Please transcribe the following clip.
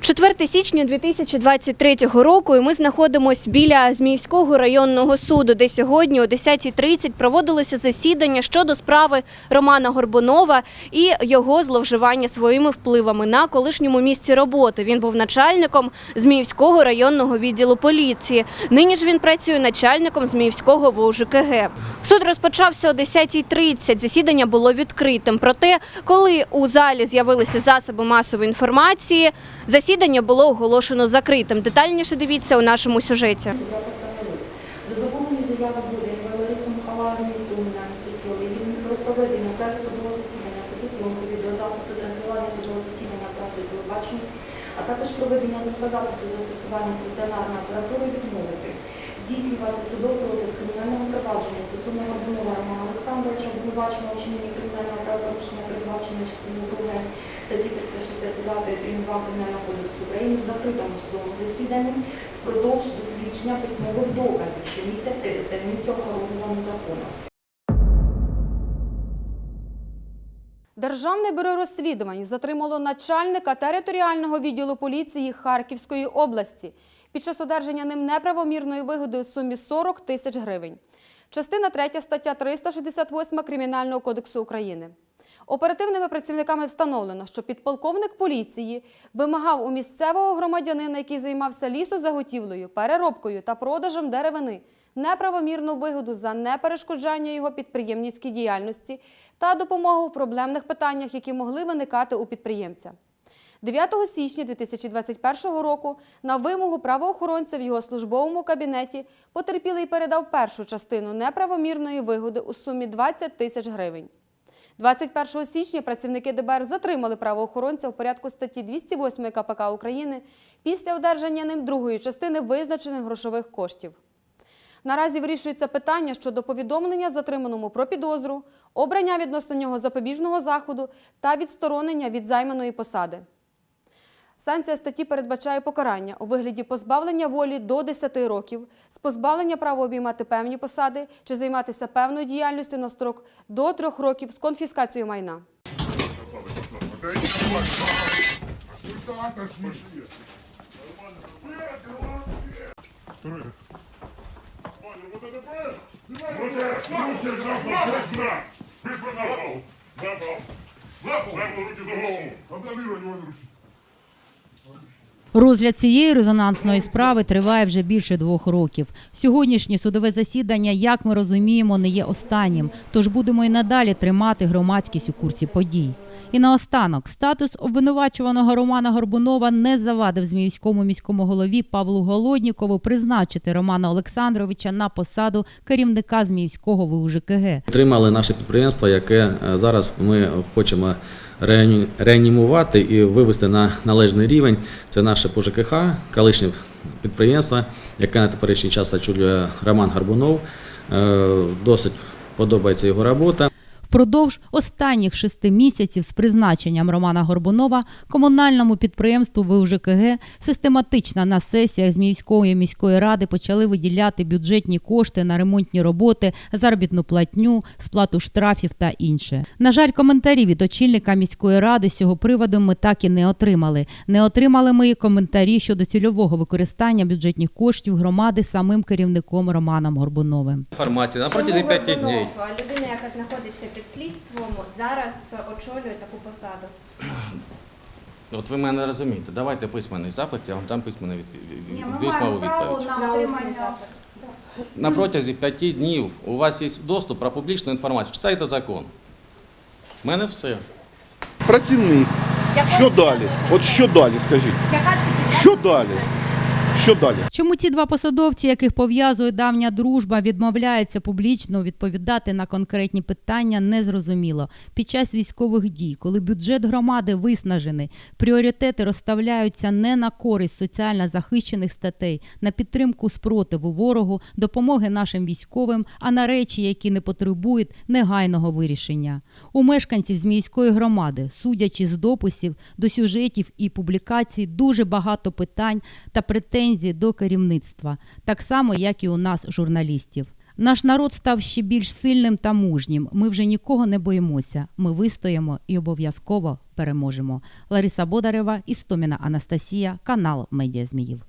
4 січня 2023 року і ми знаходимося біля Зміївського районного суду, де сьогодні о 10.30 проводилося засідання щодо справи Романа Горбунова і його зловживання своїми впливами на колишньому місці роботи. Він був начальником Зміївського районного відділу поліції. Нині ж він працює начальником Зміївського ВУЖКГ. Суд розпочався о 10.30. Засідання було відкритим. Проте, коли у залі з'явилися засоби масової інформації, засідання було оголошено закритим. Детальніше дивіться у нашому сюжеті. Задоволені заяви буде Лариса Михайловна Анастасіови про проведення зараз судового засідання, фотозйомки, відеозапису, транслювання судового засідання правди телебачення, а також проведення звукозапису застосування стаціонарної апаратури відмовити, здійснювати судовий розгляд кримінального провадження стосовно Романа Олександровича, обвинуваченого у чиненні кримінального правопорушення, передбаченого частиною 2 статті 369 прим. 2 Кримінального кодексу України в закритому судовому засіданні впродовж дослідження письмових доказів, що містять таємницю охоронного закону. Державне бюро розслідувань затримало начальника територіального відділу поліції Харківської області під час одержання ним неправомірної вигоди у сумі 40 тисяч гривень. Частина 3 стаття 368 Кримінального кодексу України. Оперативними працівниками встановлено, що підполковник поліції вимагав у місцевого громадянина, який займався лісозаготівлею, переробкою та продажем деревини, неправомірну вигоду за неперешкоджання його підприємницькій діяльності та допомогу в проблемних питаннях, які могли виникати у підприємця. 9 січня 2021 року на вимогу правоохоронця в його службовому кабінеті потерпілий передав першу частину неправомірної вигоди у сумі 20 тисяч гривень. 21 січня працівники ДБР затримали правоохоронця в порядку статті 208 КПК України після одержання ним другої частини визначених грошових коштів. Наразі вирішується питання щодо повідомлення затриманому про підозру, обрання відносно нього запобіжного заходу та відсторонення від займаної посади. Санкція статті передбачає покарання у вигляді позбавлення волі до 10 років, з позбавлення права обіймати певні посади чи займатися певною діяльністю на строк до 3 років з конфіскацією майна. Розгляд цієї резонансної справи триває вже більше двох років. Сьогоднішнє судове засідання, як ми розуміємо, не є останнім, тож будемо і надалі тримати громадськість у курсі подій. І наостанок, статус обвинувачуваного Романа Горбунова не завадив Зміївському міському голові Павлу Голоднікову призначити Романа Олександровича на посаду керівника Зміївського ВУЖКГ. Отримали наше підприємство, яке е, зараз ми хочемо реанімувати і вивести на належний рівень. Це наше ПЖКХ, колишнє підприємство, яке на теперішній час очолює Роман Гарбунов. Е, Досить подобається його робота. Впродовж останніх шести місяців з призначенням Романа Горбунова комунальному підприємству ВУЖКГ систематично на сесіях Зміївської міської міської ради почали виділяти бюджетні кошти на ремонтні роботи, заробітну платню, сплату штрафів та інше. На жаль, коментарі від очільника міської ради з цього приводу ми так і не отримали. Не отримали ми і коментарі щодо цільового використання бюджетних коштів громади самим керівником Романом Горбуновим. Інформація на протязі п'яти днів. людина, яка знаходиться під слідством, зараз очолює таку посаду. От ви мене розумієте. Давайте письменний запит, я вам дам письменну відповідь. Ні, ми маємо право відповідь. на отримання. На протязі п'яти днів у вас є доступ про публічну інформацію. Читайте закон. У мене все. Працівник. Що далі? От що далі, скажіть? Що далі? Що далі? Чому ці два посадовці, яких пов'язує давня дружба, відмовляються публічно відповідати на конкретні питання, незрозуміло. Під час військових дій, коли бюджет громади виснажений, пріоритети розставляються не на користь соціально захищених статей, на підтримку спротиву ворогу, допомоги нашим військовим, а на речі, які не потребують негайного вирішення. У мешканців Зміївської громади, судячи з дописів до сюжетів і публікацій, дуже багато питань та претензій до керівництва, так само як і у нас, журналістів. Наш народ став ще більш сильним та мужнім. Ми вже нікого не боїмося. Ми вистоїмо і обов'язково переможемо. Лариса Бодарева, Істоміна Анастасія, канал Медіа Зміїв.